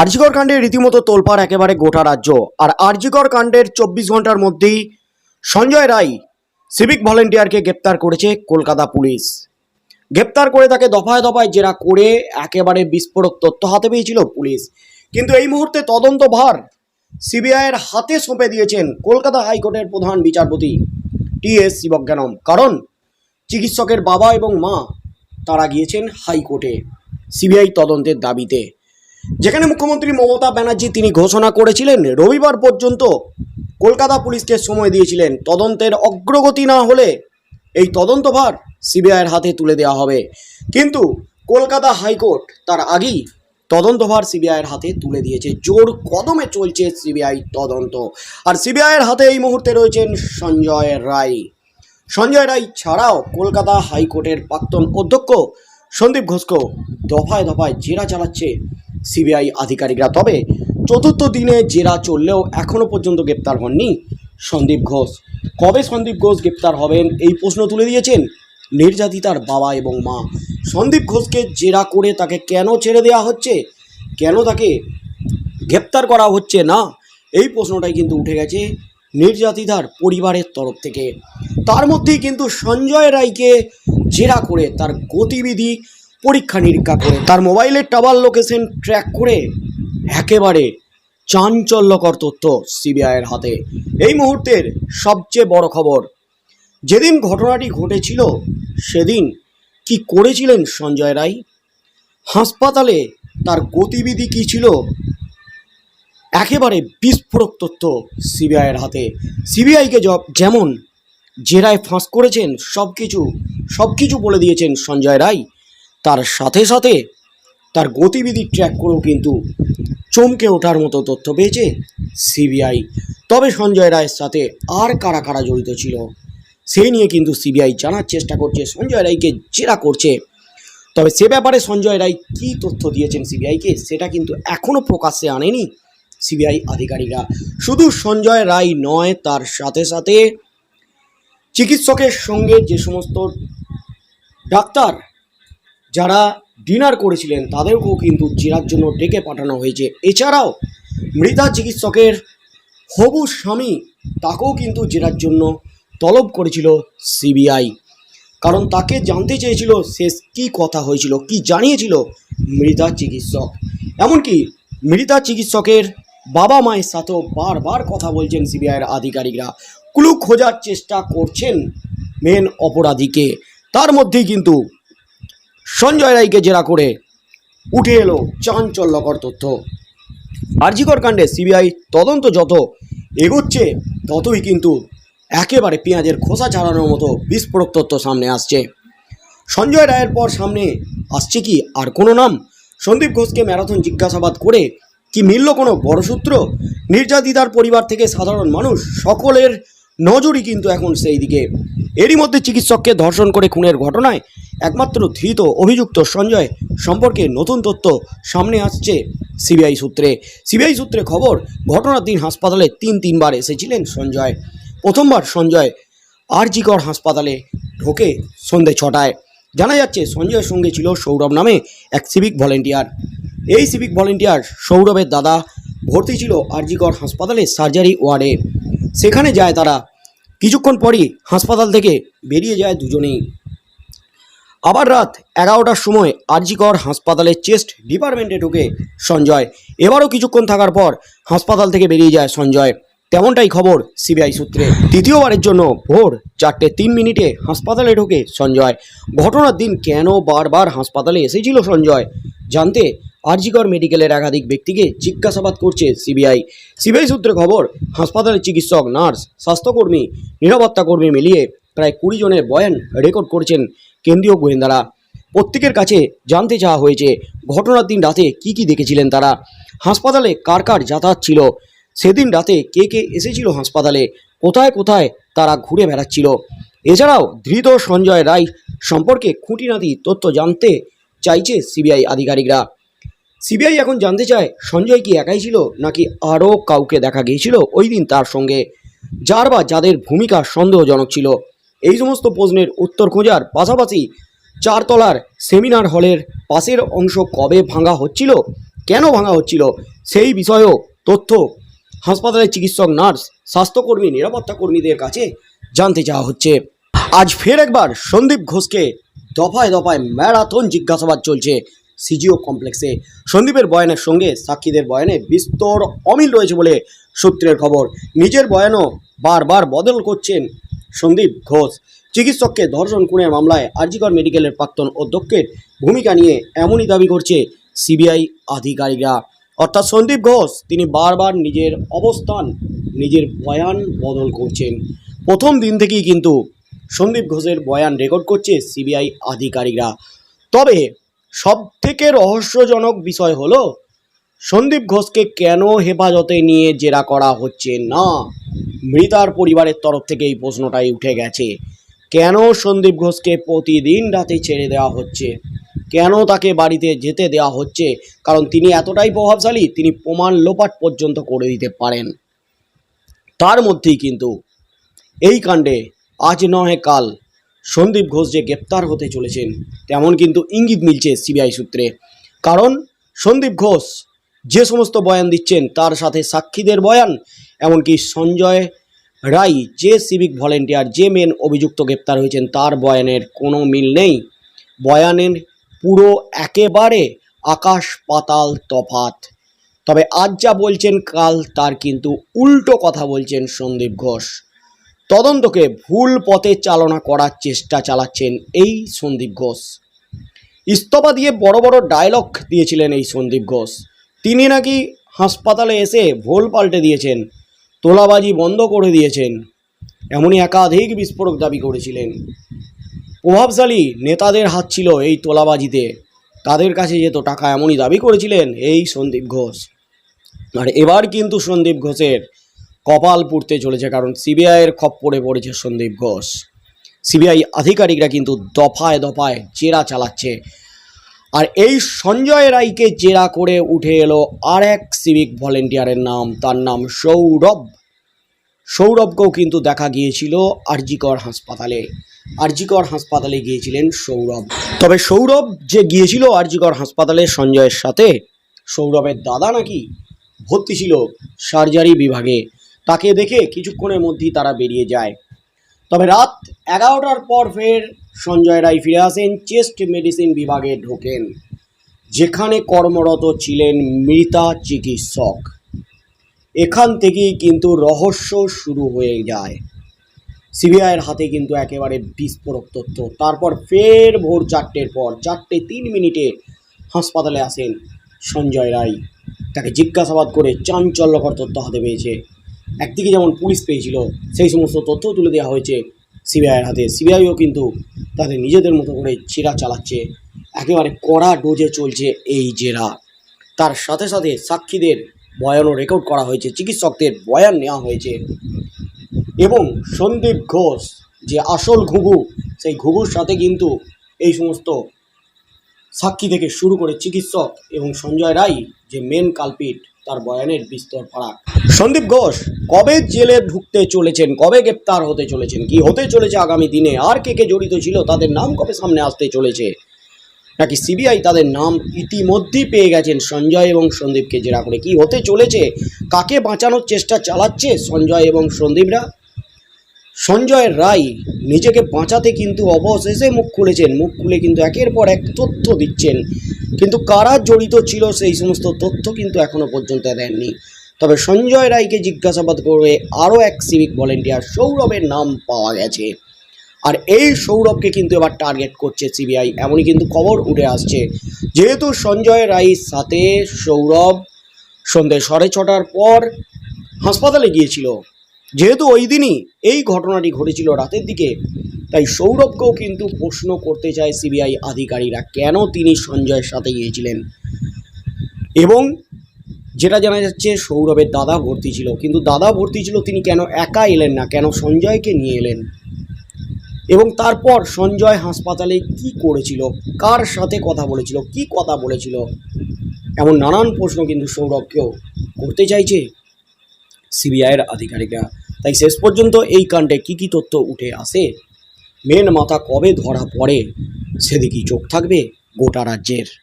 আরজিকর কাণ্ডে রীতিমতো তোলপাড় একেবারে গোটা রাজ্য। আর আরজিকর কাণ্ডের চব্বিশ ঘণ্টার মধ্যেই সঞ্জয় রায় সিভিক ভলেন্টিয়ারকে গ্রেপ্তার করেছে কলকাতা পুলিশ। গ্রেপ্তার করে তাকে দফায় দফায় জেরা করে একেবারে বিস্ফোরক তথ্য হাতে পেয়েছিল পুলিশ। কিন্তু এই মুহূর্তে তদন্ত ভার সিবিআইয়ের হাতে সঁপে দিয়েছেন কলকাতা হাইকোর্টের প্রধান বিচারপতি টি এস শিবজ্ঞানম। কারণ চিকিৎসকের বাবা এবং মা তারা গিয়েছেন হাইকোর্টে, সিবিআই তদন্তের দাবিতে। যেখানে মুখ্যমন্ত্রী মমতা ব্যানার্জি তিনি ঘোষণা করেছিলেন, রবিবার পর্যন্ত কলকাতা পুলিশকে সময় দিয়েছিলেন। তদন্তের অগ্রগতি না হলে এই তদন্তভার সিবিআইয়ের হাতে তুলে দেওয়া হবে। কিন্তু কলকাতা হাইকোর্ট তার আগেই তদন্তভার সিবিআইয়ের হাতে তুলে দিয়েছে। জোর কদমে চলছে সিবিআই তদন্ত। আর সিবিআইয়ের হাতে এই মুহূর্তে রয়েছেন সঞ্জয় রায়। সঞ্জয় রায় ছাড়াও কলকাতা হাইকোর্টের প্রাক্তন অধ্যক্ষ সন্দীপ ঘোষকেও দফায় দফায় জেরা চালাচ্ছে সিবিআই আধিকারিকরা। তবে চতুর্থ দিনে জেরা চললেও এখনও পর্যন্ত গ্রেপ্তার হননি সন্দীপ ঘোষ। কবে সন্দীপ ঘোষ গ্রেপ্তার হবেন এই প্রশ্ন তুলে দিয়েছেন নির্যাতিতার বাবা এবং মা। সন্দীপ ঘোষকে জেরা করে তাকে কেন ছেড়ে দেওয়া হচ্ছে? কেন তাকে গ্রেপ্তার করা হচ্ছে না? এই প্রশ্নটাই কিন্তু উঠে গেছে নির্যাতিতার পরিবারের তরফ থেকে। তার মধ্যেই কিন্তু সঞ্জয় রায়কে জেরা করে তার গতিবিধি পরীক্ষা নিরীক্ষা করে। তার মোবাইলের টাওয়ার লোকেশন ট্র্যাক করে একেবারে চাঞ্চল্যকর তথ্য সিবিআইয়ের হাতে। এই মুহূর্তের সবচেয়ে বড় খবর, যেদিন ঘটনাটি ঘটেছিল, সেদিন কি করেছিলেন সঞ্জয় রায়? হাসপাতালে তার গতিবিধি কী ছিল? একেবারে বিস্ফোরক তথ্য সিবিআইয়ের হাতে। সিবিআইকে যেমন জেরায় ফাঁস করেছেন সব কিছু সব কিছু বলে দিয়েছেন সঞ্জয় রায়। তার সাথে সাথে তার গতিবিধি ট্র্যাক করেও কিন্তু চমকে ওঠার মতো তথ্য পেয়েছে সিবিআই। তবে সঞ্জয় রায়ের সাথে আর কারা কারা জড়িত ছিল, সেই নিয়ে কিন্তু সিবিআই জানার চেষ্টা করছে, সঞ্জয় রায়কে জেরা করছে। তবে সে ব্যাপারে সঞ্জয় রায় কী তথ্য দিয়েছেন সিবিআইকে সেটা কিন্তু এখনও প্রকাশ্যে আনেনি সিবিআই আধিকারিকরা। শুধু সঞ্জয় রায় নয়, তার সাথে সাথে চিকিৎসকের সঙ্গে যে সমস্ত ডাক্তার যারা ডিনার করেছিলেন, তাদেরকেও কিন্তু জেরার জন্য ডেকে পাঠানো হয়েছে। এছাড়াও মৃতা চিকিৎসকের হবু স্বামী তাকেও কিন্তু জেরার জন্য তলব করেছিল সিবিআই। কারণ তাকে জানতে চেয়েছিল শেষ কী কথা হয়েছিল, কি জানিয়েছিল মৃতা চিকিৎসক। এমনকি মৃতা চিকিৎসকের বাবা মায়ের সাথেও বারবার কথা বলছেন সিবিআইয়ের আধিকারিকরা। ক্লু খোঁজার চেষ্টা করছেন মেন অপরাধীকে। তার মধ্যেই কিন্তু সঞ্জয় রায়কে জেরা করে উঠে এলো চাঞ্চল্যকর তথ্য। আরজিকর কাণ্ডে সিবিআই তদন্ত যত এগোচ্ছে, ততই কিন্তু একেবারে পেঁয়াজের খোসা ছাড়ানোর মতো বিস্ফোরক তথ্য সামনে আসছে। সঞ্জয় রায়ের পর সামনে আসছে কি আর কোনো নাম? সন্দীপ ঘোষকে ম্যারাথন জিজ্ঞাসাবাদ করে কি মিলল কোনো বড় সূত্র? নির্যাতিতার পরিবার থেকে সাধারণ মানুষ সকলের নজরই কিন্তু এখন সেই দিকে। এরই মধ্যে চিকিৎসককে ধর্ষণ করে খুনের ঘটনায় একমাত্র ধৃত অভিযুক্ত সঞ্জয় সম্পর্কে নতুন তথ্য সামনে আসছে সিবিআই সূত্রে। সিবিআই সূত্রে খবর ঘটনার দিন হাসপাতালে তিন তিনবার এসেছিলেন সঞ্জয়। প্রথমবার সঞ্জয় আরজিকর হাসপাতালে ঢোকে সন্ধে ছটায়। জানা যাচ্ছে, সঞ্জয়ের সঙ্গে ছিল সৌরভ নামে এক সিভিক ভলেন্টিয়ার। এই সিভিক ভলেন্টিয়ার সৌরভের দাদা, ভর্তি ছিল আরজিকর হাসপাতালে সার্জারি ওয়ার্ডে। সেখানে যায় তারা। কিছুক্ষণ পরই হাসপাতাল থেকে বেরিয়ে যায় দুজনেই। আবার রাত এগারোটার সময় আরজিকর হাসপাতালের চেস্ট ডিপার্টমেন্টে ঢুকে সঞ্জয়। এবারও কিছুক্ষণ থাকার পর হাসপাতাল থেকে বেরিয়ে যায় সঞ্জয়। তেমনটাই খবর সিবিআই সূত্রে। দ্বিতীয়বারের জন্য ভোর চারটে তিন মিনিটে হাসপাতালে ঢোকে সঞ্জয়। ঘটনার দিন কেন বারবার হাসপাতালে এসেছিল সঞ্জয়? জানতে আরজিকর মেডিকেলের একাধিক ব্যক্তিকে জিজ্ঞাসাবাদ করছে সিবিআই। সিবিআই সূত্রে খবর, হাসপাতালের চিকিৎসক, নার্স, স্বাস্থ্যকর্মী নিরাপত্তা কর্মী মিলিয়ে প্রায় কুড়ি জনের বয়ান রেকর্ড করেছেন কেন্দ্রীয় গোয়েন্দারা। প্রত্যেকের কাছে জানতে চাওয়া হয়েছে, ঘটনার দিন রাতে কি কি দেখেছিলেন তারা? হাসপাতালে কার কার যাতায়াত ছিল? সেদিন রাতে কে কে এসেছিল হাসপাতালে? কোথায় কোথায় তারা ঘুরে বেড়াচ্ছিল? এছাড়াও ধৃত সঞ্জয় রায় সম্পর্কে খুঁটিনাটি তথ্য জানতে চাইছে সিবিআই আধিকারিকরা। সিবিআই এখন জানতে চায়, সঞ্জয় কি একাই ছিল নাকি আরও কাউকে দেখা গিয়েছিল ওই দিন তার সঙ্গে? যার বা যাদের ভূমিকা সন্দেহজনক ছিল? এই সমস্ত প্রশ্নের উত্তর খোঁজার পাশাপাশি চারতলার সেমিনার হলের পাশের অংশ কবে ভাঙা হচ্ছিল, কেন ভাঙা হচ্ছিল, সেই বিষয়েও তথ্য হাসপাতালের চিকিৎসক, নার্স, স্বাস্থ্যকর্মী, নিরাপত্তা কর্মীদের কাছে জানতে চাওয়া হচ্ছে। আজ ফের একবার সন্দীপ ঘোষকে দফায় দফায় ম্যারাথন জিজ্ঞাসাবাদ চলছে সিজিও কমপ্লেক্সে। সন্দীপের বয়ানের সঙ্গে সাক্ষীদের বয়ানে বিস্তর অমিল রয়েছে বলে সূত্রের খবর। নিজের বয়ানও বারবার বদল করছেন সন্দীপ ঘোষ। চিকিৎসককে ধর্ষণ, খুনের মামলায় আরজিকর মেডিকেলের প্রাক্তন অধ্যক্ষের ভূমিকা নিয়ে এমনই দাবি করছে সিবিআই আধিকারিকরা। অর্থাৎ সন্দীপ ঘোষ, তিনি বারবার নিজের অবস্থান, নিজের বয়ান বদল করছেন। প্রথম দিন থেকেই কিন্তু সন্দীপ ঘোষের বয়ান রেকর্ড করছে সিবিআই আধিকারিকরা। তবে সব থেকে রহস্যজনক বিষয় হলো, সন্দীপ ঘোষকে কেন হেফাজতে নিয়ে জেরা করা হচ্ছে না? মৃতার পরিবারের তরফ থেকে এই প্রশ্নটাই উঠে গেছে। কেন সন্দীপ ঘোষকে প্রতিদিন রাতে ছেড়ে দেওয়া হচ্ছে? কেন তাকে বাড়িতে যেতে দেওয়া হচ্ছে? কারণ তিনি এতটাই প্রভাবশালী, তিনি প্রমাণ লোপাট পর্যন্ত করে দিতে পারেন। তার মধ্যেই কিন্তু এই কাণ্ডে আজ নয় কাল সন্দীপ ঘোষ যে গ্রেপ্তার হতে চলেছেন, তেমন কিন্তু ইঙ্গিত মিলছে সিবিআই সূত্রে। কারণ সন্দীপ ঘোষ যে সমস্ত বয়ান দিচ্ছেন, তার সাথে সাক্ষীদের বয়ান, এমনকি সঞ্জয় রাই যে সিভিক ভলেন্টিয়ার যে মেন অভিযুক্ত গ্রেপ্তার হয়েছেন, তার বয়ানের কোনো মিল নেই। বয়ানের পুরো একেবারে আকাশ পাতাল তফাত তবে আজ যা বলছেন, কাল তার কিন্তু উল্টো কথা বলছেন সন্দীপ ঘোষ। তদন্তকে ভুল পথে চালনা করার চেষ্টা চালাচ্ছেন এই সন্দীপ ঘোষ। ইস্তফা দিয়ে বড় বড় ডায়লগ দিয়েছিলেন এই সন্দীপ ঘোষ। তিনি নাকি হাসপাতালে এসে ভোল পাল্টে দিয়েছেন, তোলাবাজি বন্ধ করে দিয়েছেন, এমনই একাধিক বিস্ফোরক দাবি করেছিলেন। প্রভাবশালী নেতাদের হাত ছিল এই তোলাবাজিতে, তাদের কাছে যেত টাকা এমনই দাবি করেছিলেন এই সন্দীপ ঘোষ। আর এবার কিন্তু সন্দীপ ঘোষের কপাল পুড়তে চলেছে, কারণ সিবিআইয়ের খপ্পরে পড়েছে সন্দীপ ঘোষ। সিবিআই আধিকারিকরা কিন্তু দফায় দফায় জেরা চালাচ্ছে আর এই সঞ্জয় রায়কে জেরা করে উঠে এলো আর এক সিভিক ভলেন্টিয়ারের নাম। তার নাম সৌরভ। সৌরভকেও কিন্তু দেখা গিয়েছিল আরজিকর হাসপাতালে। আরজিকর হাসপাতালে গিয়েছিলেন সৌরভ। তবে সৌরভ যে গিয়েছিল আরজিকর হাসপাতালে সঞ্জয়ের সাথে, সৌরভের দাদা নাকি ভর্তি ছিল সার্জারি বিভাগে। তাকে দেখে কিছুক্ষণের মধ্যেই তারা বেরিয়ে যায়। তবে রাত এগারোটার পর ফের সঞ্জয় রায় ফিরে আসেন, চেস্ট মেডিসিন বিভাগে ঢোকেন, যেখানে কর্মরত ছিলেন মৃতা চিকিৎসক। এখান থেকেই কিন্তু রহস্য শুরু হয়ে যায়। সিবিআইয়ের হাতে কিন্তু একেবারে বিস্ফোরক তথ্য। তারপর ফের ভোর চারটের পর, চারটে তিন মিনিটে হাসপাতালে আসেন সঞ্জয় রায়। তাকে জিজ্ঞাসাবাদ করে চাঞ্চল্যকর তথ্য হাতে পেয়েছে। একদিকে যেমন পুলিশ পেয়েছিল, সেই সমস্ত তথ্য তুলে দেওয়া হয়েছে সিবিআইয়ের হাতে। সিবিআইও কিন্তু তাদের নিজেদের মতো করে জেরা চালাচ্ছে। একেবারে কড়া ডোজে চলছে এই জেরা। তার সাথে সাথে সাক্ষীদের বয়ানও রেকর্ড করা হয়েছে, চিকিৎসকদের বয়ান নেওয়া হয়েছে। এবং সন্দীপ ঘোষ যে আসল ঘুঘু, সেই ঘুঘুর সাথে কিন্তু এই সমস্ত সাক্ষী থেকে শুরু করে চিকিৎসক এবং সঞ্জয় রায় যে মেন কালপিট তার বয়ানের বিস্তর ফারাক। সন্দীপ ঘোষ, কবে জেলে ঢুকতে চলেছেন, কবে গ্রেপ্তার হতে চলেছেন, কি হতে চলেছে আগামী দিনে, আর কে কে জড়িত ছিল, তাদের নাম কবে সামনে আসতে চলেছে? নাকি সিবিআই তাদের নাম ইতিমধ্যেই পেয়ে গেছেন সঞ্জয় এবং সন্দীপকে জেরা করে? কি হতে চলেছে? কাকে বাঁচানোর চেষ্টা চালাচ্ছে সঞ্জয় এবং সন্দীপরা? সঞ্জয় রায় নিজেকে বাঁচাতে কিন্তু অবশেষে মুখ খুলেছেন। মুখ খুলে কিন্তু একের পর এক তথ্য দিচ্ছেন। কিন্তু কারা জড়িত ছিল সেই সমস্ত তথ্য কিন্তু এখনও পর্যন্ত দেননি। তবে সঞ্জয় রায়কে জিজ্ঞাসাবাদ করে আরও এক সিভিক ভলেন্টিয়ার সৌরভের নাম পাওয়া গেছে। আর এই সৌরভকে কিন্তু এবার টার্গেট করছে সিবিআই এমনই কিন্তু খবর উঠে আসছে। যেহেতু সঞ্জয় রায়ের সাথে সৌরভ সন্ধ্যে সাড়ে ছটার পর হাসপাতালে গিয়েছিল। যেহেতু ওই দিনই এই ঘটনাটি ঘটেছিল রাতের দিকে, তাই সৌরভকেও কিন্তু প্রশ্ন করতে চায় সিবিআই আধিকারিকরা, কেন তিনি সঞ্জয়ের সাথে গিয়েছিলেন? এবং যেটা জানা যাচ্ছে, সৌরভের দাদা ভর্তি ছিল, কিন্তু দাদা ভর্তি ছিল তিনি কেন একা এলেন না? কেন সঞ্জয়কে নিয়ে এলেন? এবং তারপর সঞ্জয় হাসপাতালে কি করেছিল? কার সাথে কথা বলেছিল? কি কথা বলেছিল? এমন নানান প্রশ্ন কিন্তু সৌরভকেও করতে চাইছে সিবিআইয়ের আধিকারিকরা। তাই শেষ পর্যন্ত এই কাণ্ডে কী কী তথ্য উঠে আসে? মেন মাথা কবে ধরা পড়ে? সেদিকেই চোখ থাকবে গোটা রাজ্যের।